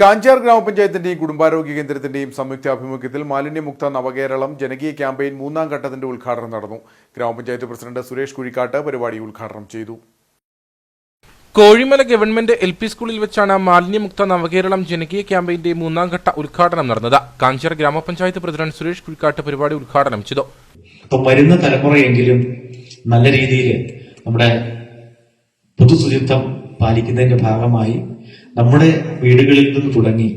കാഞ്ചാർ ഗ്രാമപഞ്ചായത്തിന്റെയും കുടുംബാരോഗ്യ കേന്ദ്രത്തിന്റെയും സംയുക്ത ആഭിമുഖ്യത്തിൽ മാലിന്യമുക്ത നവകേരളം ജനകീയ ക്യാമ്പയിൻ മൂന്നാം ഘട്ടത്തിന്റെ ഉദ്ഘാടനം നടന്നു. ഗ്രാമപഞ്ചായത്ത് പ്രസിഡന്റ് സുരേഷ് കുഴിക്കാട്ട് പരിപാടി ഉദ്ഘാടനം ചെയ്തു. കോഴിമല ഗവൺമെന്റ് എൽ പി സ്കൂളിൽ വെച്ചാണ് മാലിന്യമുക്ത നവകേരളം ജനകീയ ക്യാമ്പയിന്റെ മൂന്നാം ഘട്ട ഉദ്ഘാടനം നടന്നത്. കാഞ്ചാർ ഗ്രാമപഞ്ചായത്ത് പ്രസിഡന്റ് സുരേഷ് കുഴിക്കാട്ട് പരിപാടി ഉദ്ഘാടനം ചെയ്തു. അപ്പൊ വരുന്ന തലമുറയെങ്കിലും നല്ല രീതിയിൽ നമ്മുടെ പൊതുശുചിത്വം പാലിക്കുന്നതിന്റെ ഭാഗമായി നമ്മുടെ വീടുകളിൽ നിന്ന് തുടങ്ങി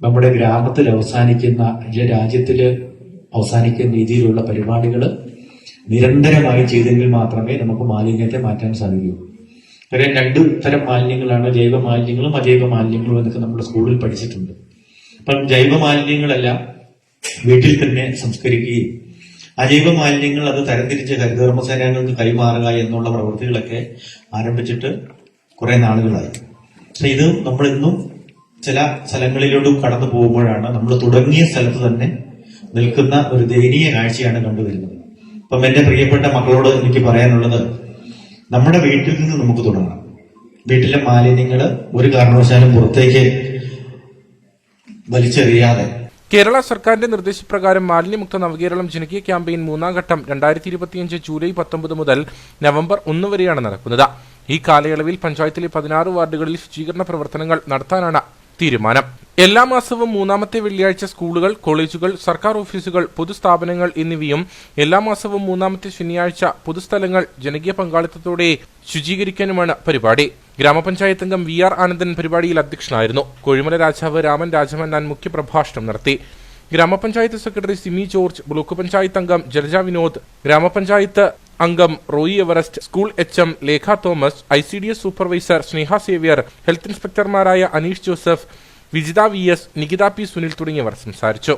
നമ്മുടെ ഗ്രാമത്തിൽ അവസാനിക്കുന്ന അല്ലെങ്കിൽ രാജ്യത്തിൽ അവസാനിക്കുന്ന രീതിയിലുള്ള പരിപാടികൾ നിരന്തരമായി ചെയ്തെങ്കിൽ മാത്രമേ നമുക്ക് മാലിന്യത്തെ മാറ്റാൻ സാധിക്കൂ. കാര്യം രണ്ട് തരം മാലിന്യങ്ങളാണ് ജൈവ മാലിന്യങ്ങളും അജൈവ മാലിന്യങ്ങളും എന്നൊക്കെ നമ്മൾ സ്കൂളിൽ പഠിച്ചിട്ടുണ്ട്. അപ്പം ജൈവ മാലിന്യങ്ങളെല്ലാം വീട്ടിൽ തന്നെ സംസ്കരിക്കുകയും അജൈവ മാലിന്യങ്ങൾ അത് തരംതിരിച്ച് ഹരിതകർമ്മസേനകൾക്ക് കൈമാറുക എന്നുള്ള പ്രവൃത്തികളൊക്കെ ആരംഭിച്ചിട്ട് കുറെ നാളുകളായി. പക്ഷെ ഇത് നമ്മൾ ഇന്നും ചില സ്ഥലങ്ങളിലോട്ടും കടന്നു പോകുമ്പോഴാണ് നമ്മൾ തുടങ്ങിയ സ്ഥലത്ത് തന്നെ നിൽക്കുന്ന ഒരു ദയനീയ കാഴ്ചയാണ് കണ്ടുവരുന്നത്. അപ്പം എന്റെ പ്രിയപ്പെട്ട മക്കളോട് എനിക്ക് പറയാനുള്ളത് നമ്മുടെ വീട്ടിൽ നിന്ന് നമുക്ക് തുടങ്ങാം. വീട്ടിലെ മാലിന്യങ്ങൾ ഒരു കാരണവശാലും പുറത്തേക്ക് വലിച്ചെറിയാതെ. കേരള സർക്കാരിന്റെ നിർദ്ദേശപ്രകാരം മാലിന്യമുക്ത നവകേരളം ജനകീയ ക്യാമ്പയിൻ മൂന്നാം ഘട്ടം രണ്ടായിരത്തി ഇരുപത്തിയഞ്ച് ജൂലൈ പത്തൊമ്പത് മുതൽ നവംബർ ഒന്ന് വരെയാണ് നടക്കുന്നത്. ഈ കാലയളവിൽ പഞ്ചായത്തിലെ പതിനാറ് വാർഡുകളിൽ ശുചീകരണ പ്രവർത്തനങ്ങൾ നടത്താനാണ് തീരുമാനം. എല്ലാ മാസവും മൂന്നാമത്തെ വെള്ളിയാഴ്ച സ്കൂളുകൾ കോളേജുകൾ സർക്കാർ ഓഫീസുകൾ പൊതുസ്ഥാപനങ്ങൾ എന്നിവയും എല്ലാ മാസവും മൂന്നാമത്തെ ശനിയാഴ്ച പൊതുസ്ഥലങ്ങൾ ജനകീയ പങ്കാളിത്തത്തോടെ ശുചീകരിക്കാനുമാണ് പരിപാടി. ഗ്രാമപഞ്ചായത്ത് അംഗം വി ആർ ആനന്ദൻ പരിപാടിയിൽ അധ്യക്ഷനായിരുന്നു. കോഴിമല രാജാവ് രാമൻ രാജമന്നാൻ മുഖ്യപ്രഭാഷണം നടത്തി. ഗ്രാമപഞ്ചായത്ത് secretary Simi George block panchayat അംഗം ജലജ വിനോദ് ഗ്രാമപഞ്ചായത്ത് അംഗം Roy Everest school H M Lekha Thomas I C D S supervisor Sneha Xavier health ഇൻസ്പെക്ടർമാരായ Aneesh Joseph Vijitha V S Nikitha P Sunil തുടങ്ങിയവർ സംസാരിച്ചു.